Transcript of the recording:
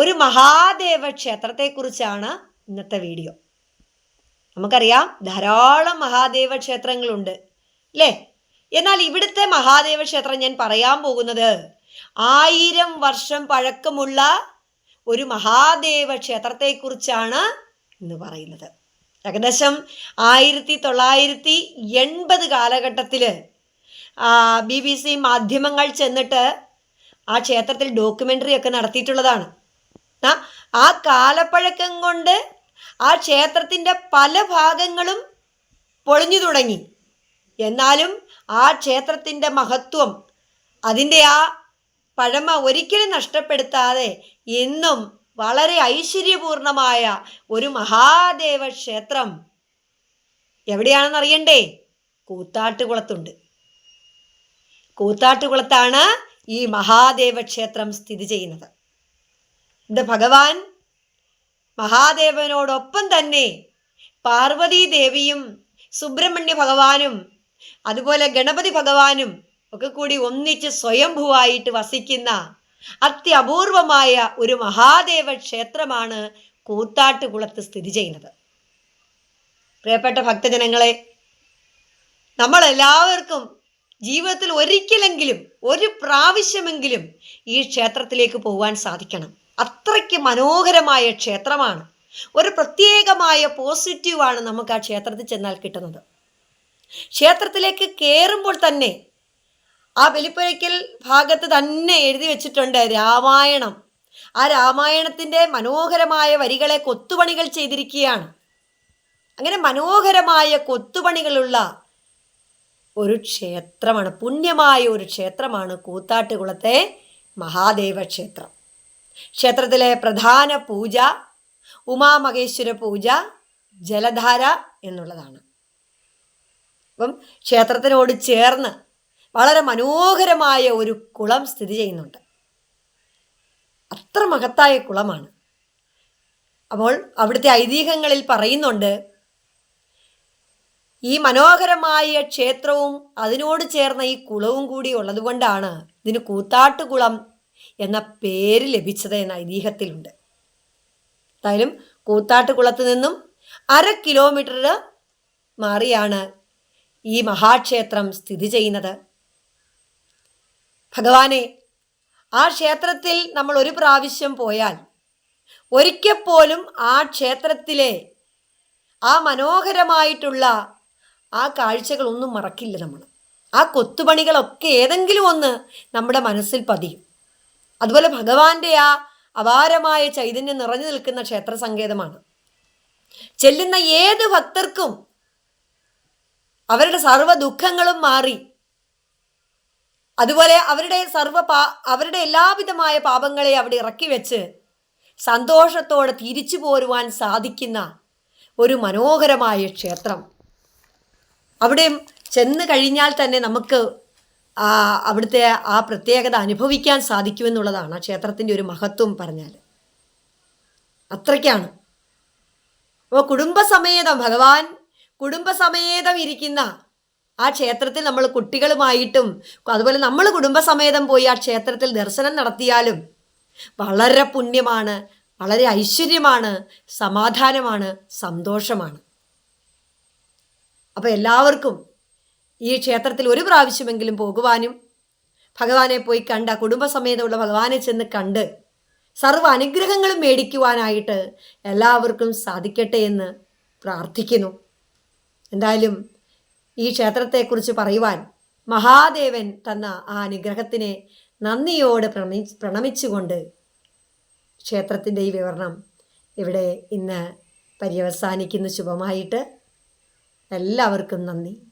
ഒരു മഹാദേവ ക്ഷേത്രത്തെക്കുറിച്ചാണ് ഇന്നത്തെ വീഡിയോ. നമുക്കറിയാം ധാരാളം മഹാദേവ ക്ഷേത്രങ്ങളുണ്ട് അല്ലേ? എന്നാൽ ഇവിടുത്തെ മഹാദേവ ക്ഷേത്രം ഞാൻ പറയാൻ പോകുന്നത് ആയിരം വർഷം പഴക്കമുള്ള ഒരു മഹാദേവ ക്ഷേത്രത്തെക്കുറിച്ചാണ് ഇന്ന് പറയുന്നത്. ഏകദേശം ആയിരത്തി തൊള്ളായിരത്തി എൺപത് കാലഘട്ടത്തിൽ ബി ബി സി മാധ്യമങ്ങൾ ചെന്നിട്ട് ആ ക്ഷേത്രത്തിൽ ഡോക്യുമെന്ററി ഒക്കെ നടത്തിയിട്ടുള്ളതാണ്. ആ കാലപ്പഴക്കം കൊണ്ട് ആ ക്ഷേത്രത്തിന്റെ പല ഭാഗങ്ങളും പൊളിഞ്ഞു തുടങ്ങി. എന്നാലും ആ ക്ഷേത്രത്തിന്റെ മഹത്വം അതിന്റെ ആ പഴമ ഒരിക്കലും നഷ്ടപ്പെടുത്താതെ ഇന്നും വളരെ ഐശ്വര്യപൂർണമായ ഒരു മഹാദേവ ക്ഷേത്രം എവിടെയാണെന്ന് അറിയണ്ടേ? കൂത്താട്ടുകുളത്തുണ്ട്. കൂത്താട്ടുകുളത്താണ് ഈ മഹാദേവ ക്ഷേത്രം സ്ഥിതി ചെയ്യുന്നത്. ഭഗവാൻ മഹാദേവനോടൊപ്പം തന്നെ പാർവതീദേവിയും സുബ്രഹ്മണ്യ ഭഗവാനും അതുപോലെ ഗണപതി ഭഗവാനും ഒക്കെ കൂടി ഒന്നിച്ച് സ്വയംഭുവായിട്ട് വസിക്കുന്ന അത്യപൂർവമായ ഒരു മഹാദേവ ക്ഷേത്രമാണ് കൂത്താട്ടുകുളത്ത് സ്ഥിതി ചെയ്യുന്നത്. പ്രിയപ്പെട്ട ഭക്തജനങ്ങളെ നമ്മളെല്ലാവർക്കും ജീവിതത്തിൽ ഒരിക്കലെങ്കിലും ഒരു പ്രാവശ്യമെങ്കിലും ഈ ക്ഷേത്രത്തിലേക്ക് പോകാൻ സാധിക്കണം. അത്രയ്ക്ക് മനോഹരമായ ക്ഷേത്രമാണ്. ഒരു പ്രത്യേകമായ പോസിറ്റീവാണ് നമുക്ക് ആ ക്ഷേത്രത്തിൽ ചെന്നാൽ കിട്ടുന്നത്. ക്ഷേത്രത്തിലേക്ക് കയറുമ്പോൾ തന്നെ ആ വെളിപ്പുരയ്ക്കൽ ഭാഗത്ത് തന്നെ എഴുതി വെച്ചിട്ടുണ്ട് രാമായണം. ആ രാമായണത്തിന്റെ മനോഹരമായ വരികളെ കൊത്തുപണികൾ ചെയ്തിരിക്കുകയാണ്. അങ്ങനെ മനോഹരമായ കൊത്തുപണികളുള്ള ഒരു ക്ഷേത്രമാണ്. പുണ്യമായ ഒരു ക്ഷേത്രമാണ് കൂത്താട്ടുകുളത്തെ മഹാദേവ ക്ഷേത്രം ക്ഷേത്രത്തിലെ പ്രധാന പൂജ ഉമാമഹേശ്വര പൂജ ജലധാര എന്നുള്ളതാണ്. അപ്പം ക്ഷേത്രത്തിനോട് ചേർന്ന് വളരെ മനോഹരമായ ഒരു കുളം സ്ഥിതി ചെയ്യുന്നുണ്ട്. അത്ര മഹത്തായ കുളമാണ്. അപ്പോൾ അവിടുത്തെ ഐതിഹ്യങ്ങളിൽ പറയുന്നുണ്ട് ഈ മനോഹരമായ ക്ഷേത്രവും അതിനോട് ചേർന്ന ഈ കുളവും കൂടി ഉള്ളതുകൊണ്ടാണ് ഇതിന് കൂത്താട്ടുകുളം എന്ന പേര് ലഭിച്ചത് എന്ന ഐതിഹ്യത്തിലുണ്ട്. എന്തായാലും കൂത്താട്ടുകുളത്ത് നിന്നും അര കിലോമീറ്റർ മാറിയാണ് ഈ മഹാക്ഷേത്രം സ്ഥിതി ചെയ്യുന്നത്. ഭഗവാനെ ആ ക്ഷേത്രത്തിൽ നമ്മൾ ഒരു പ്രാവശ്യം പോയാൽ ഒരിക്കൽ പോലും ആ ക്ഷേത്രത്തിലെ ആ മനോഹരമായിട്ടുള്ള ആ കാഴ്ചകളൊന്നും മറക്കില്ല നമ്മൾ. ആ കൊത്തുപണികളൊക്കെ ഏതെങ്കിലും ഒന്ന് നമ്മുടെ മനസ്സിൽ പതിയും. അതുപോലെ ഭഗവാന്റെ ആ അപാരമായ ചൈതന്യം നിറഞ്ഞു നിൽക്കുന്ന ക്ഷേത്ര സങ്കേതമാണ് ചെല്ലുന്ന ഏത് ഭക്തർക്കും അവരുടെ സർവ ദുഃഖങ്ങളും മാറി. അതുപോലെ അവരുടെ സർവ പാ അവരുടെ എല്ലാവിധമായ പാപങ്ങളെ അവിടെ ഇറക്കി വെച്ച് സന്തോഷത്തോടെ തിരിച്ചു പോരുവാൻ സാധിക്കുന്ന ഒരു മനോഹരമായ ക്ഷേത്രം. അവിടെ ചെന്ന് കഴിഞ്ഞാൽ തന്നെ നമുക്ക് അവിടുത്തെ ആ പ്രത്യേകത അനുഭവിക്കാൻ സാധിക്കുമെന്നുള്ളതാണ് ആ ക്ഷേത്രത്തിന്റെ ഒരു മഹത്വം പറഞ്ഞാൽ അത്രയ്ക്കാണ്. അപ്പോൾ കുടുംബസമേതം ഭഗവാൻ കുടുംബസമേതം ഇരിക്കുന്ന ആ ക്ഷേത്രത്തിൽ നമ്മൾ കുട്ടികളുമായിട്ടും അതുപോലെ നമ്മൾ കുടുംബസമേതം പോയി ആ ക്ഷേത്രത്തിൽ ദർശനം നടത്തിയാലും വളരെ പുണ്യമാണ് വളരെ ഐശ്വര്യമാണ് സമാധാനമാണ് സന്തോഷമാണ്. അപ്പോൾ എല്ലാവർക്കും ഈ ക്ഷേത്രത്തിൽ ഒരു പ്രാവശ്യമെങ്കിലും പോകുവാനും ഭഗവാനെ പോയി കണ്ട കുടുംബസമേതമുള്ള ഭഗവാനെ ചെന്ന് കണ്ട് സർവ അനുഗ്രഹങ്ങളും മേടിക്കുവാനായിട്ട് എല്ലാവർക്കും സാധിക്കട്ടെ എന്ന് പ്രാർത്ഥിക്കുന്നു. എന്തായാലും ഈ ക്ഷേത്രത്തെക്കുറിച്ച് പറയുവാൻ മഹാദേവൻ തന്ന ആ അനുഗ്രഹത്തിനെ നന്ദിയോട് പ്രണി പ്രണമിച്ചുകൊണ്ട് ക്ഷേത്രത്തിന്റെ ഈ വിവരണം ഇവിടെ ഇന്ന് പര്യവസാനിക്കുന്ന. ശുഭമായിട്ട്. എല്ലാവർക്കും നന്ദി.